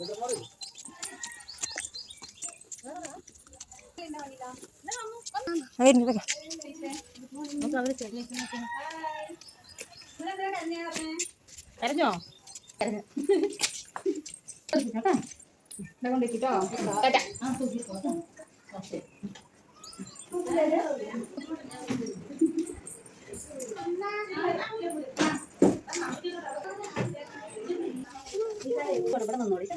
കരഞ്ഞോ കൊണ്ടിട്ടോ ഇവിടെ നിന്നോളിട്ടാ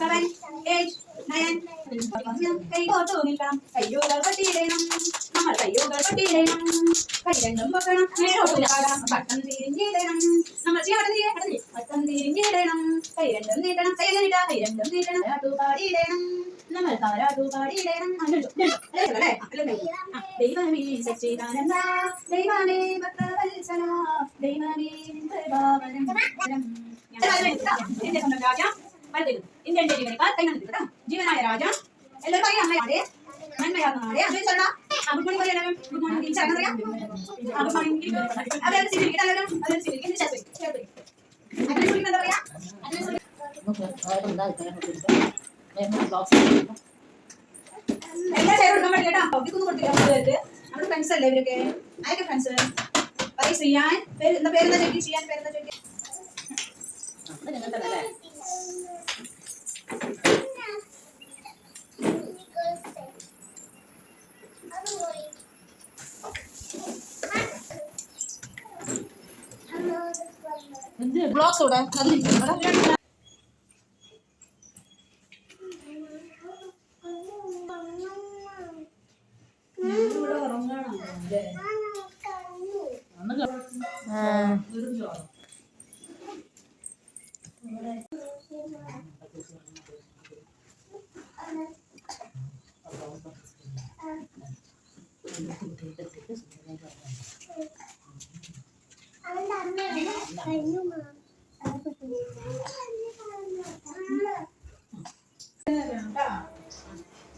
Seven eight nine കൈകോട്ട് പോകില്ലാം കയ്യോകൾ നമ്മൾ കയ്യോകൾ പട്ടിയിടണം കൈരണ്ടും പൊക്കണം നേരോട്ടിൽ പാടാം പട്ടം തിരിഞ്ഞിടണം നമ്മൾ ചെയ്യാടേ പട്ടം തിരിഞ്ഞിടണം കൈരണ്ടും നീട്ടണം കൈരണ്ടിടാ കൈരണ്ടും നീട്ടണം പാടിയിടണം നമ്മൾ താരാട്ടു പാടിയിടണം അല്ലേ ദൈവമേ സച്ചിദാനന്ദ ദൈവമേ ഭക്തവത്സല ദൈവമേ ഭാവനം ಬರ್ದಿದ್ದು ಇಂದಿನ ಜೀವನಿಕ ತೈನಂದು ಕದಾ ಜೀವನಾಯ ರಾಜ ಎಲ್ಲರೂ ಬರೀ ಅಮ್ಮ ಯಾರೇ ನನ್ನ ಯಾರು ಮಾಡಿ ಅದೇ ಸಣ್ಣ ಗುಡ್ ಮಾರ್ನಿಂಗ್ ಬರೀ ಎಲ್ಲ ಗುಡ್ ಮಾರ್ನಿಂಗ್ ಇಂಚ ಅಂದ್ರೆ ಗುಡ್ ಮಾರ್ನಿಂಗ್ ಅದೇ ಸಿಗಿ ಗಿಡ ಅಲ್ಲ ಅದೇ ಸಿಗಿ ಗಿಡ ಚಾಚು ಅದೇ ಸುಳಿ ನಂದ ಬರೀ ಅದೇ ಸುಳಿ ಎಲ್ಲ ಸೇರು ನಮ್ಮ ಡೇಟಾ ಅವ್ರಿಗೆ ಕೊಡ್ತೀವಿ നമ്മുടെ ഫ്രണ്ട്സ് അല്ലേ ഇവരൊക്കെ ആരൊക്കെ ഫ്രണ്ട്സ് പറയ സിയാൻ പേര് എന്താ പേരെന്താ ചോദിക്കും സിയാൻ പേരെന്താ ചോദിക്കും ബ്ലോക്ക് ഇവിടെ ആ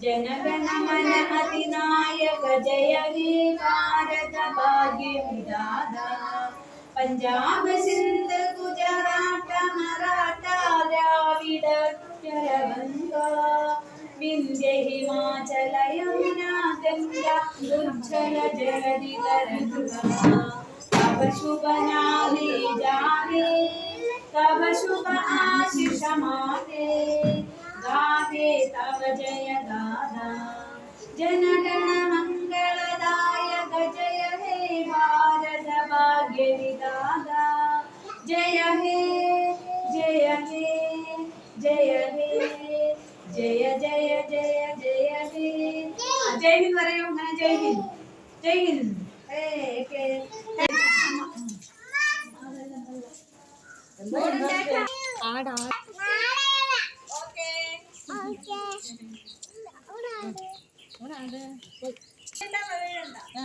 जनगण मन अधिनायक जय रे भारत भाग्य दादा पंजाब सिंध गुजरात मराठा द्राविड चरवंगा विंध्य हिमाचल यमुना गंगा जगदी जलधि सब शुभ नामे जाने सब शुभ आशीष माने गाते तब जय दादा जन गण दायक जय हे भारत भाग्य दादा जय हे जय हे जय हे जय जय जय जय हे जय हिंद जय हिंद जय हिंद ഓക്കേ ഓക്കേ ഊണാണ്ട് ഊണാണ്ട് ആ